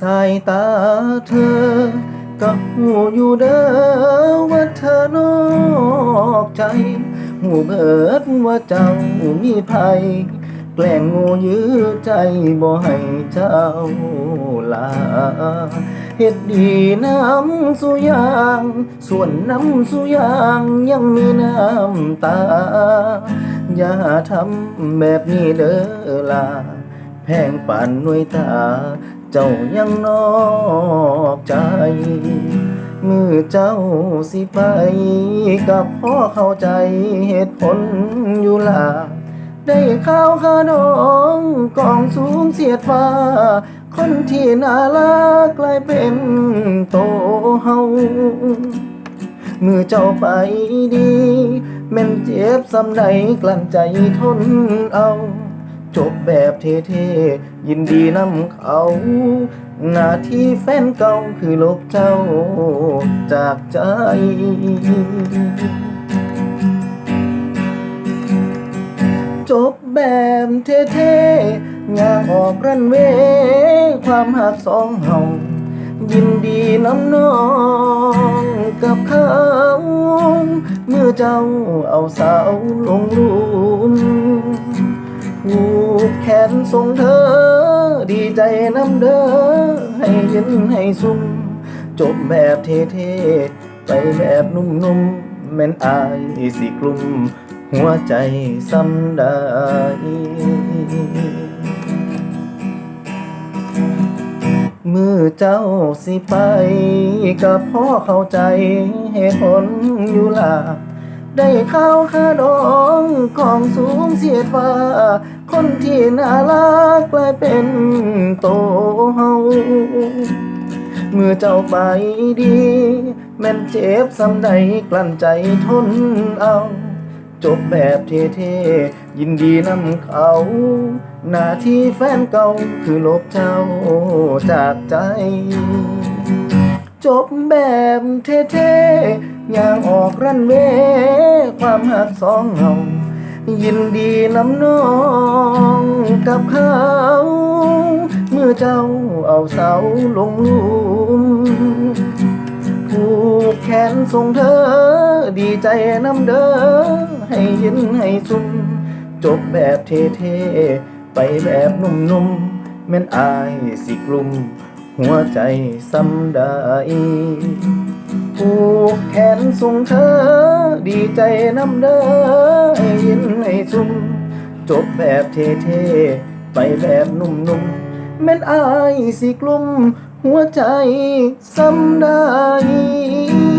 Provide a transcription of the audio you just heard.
สายตาเธอ ก็หูอยู่เด้อว่าเธอนอกใจหูเบิดว่าเจ้ามีภัยแกล้งงูยื้อใจบ่ให้เจ้าลาเฮ็ดดีน้ำสุยาง ส่วนน้ำสุยางยังมีน้ำตา อย่าทำแบบนี้เด้อล่ะ แพงป่านหน่วยตา เจ้ายังนอกใจ มือเจ้าสิไป กับพ่อเข้าใจเหตุผลอยู่ล่ะได้ข้าวขาดองกองสูงเสียดฟ้า คนที่น่ารักกลายเป็นโตเฮามือเจ้าไปดีแม่นเจ็บสำใดกลั้นใจทนเอา จบแบบเท่ๆยินดีนำเขา หน้าที่แฟนเก่าคือลบเจ้าจากใจจบแบบเท่ๆงานออกรันเวความหักสองเฮายินดีน้ำน้องกับเขา เมื่อเจ้าเอาสาวลงหลุมผู ขนส่งเธอ ดีใจน้ำเด้อให้เย็นให้ซุ่มจบแบบเท่ๆไปแบบนุ่มๆแม่นอายสิกลุ่ม หัวใจซ้ำได้มือเจ้าสิไป กับพ่อเข้าใจเหตุผลอยู่ล่ะ ได้ข้าวค่าดองของสูงเสียดฟ้า คนที่น่ารักกลายเป็นโตเฮาเมื่อเจ้าไปดี แม่นเจ็บสำใดกลั้นใจทนเอา จบแบบเท่ๆยินดีนำเขา หน้าที่แฟนเก่าคือลบเจ้าจากใจ จบแบบเท่ๆอย่างออกรันเวความหักสองเฮายินดีน้ำน้องกับเขา เมื่อเจ้าเอาเสาลงลุมผูกแขนส่งเธอ ดีใจน้ำเด้อ ให้ย็นให้ซุ่มจบแบบเท่ๆ ไปแบบนุ่มๆแม่นอายสิกลุ่ม หัวใจซ้ำได้ผูกแขนส่งเธอ ดีใจน้ำเด้อให้ยินให้ซุ่มจบแบบเท่ๆ ไปแบบนุ่มๆแม่นอายสิกลุ่ม หัวใจซ้ำได้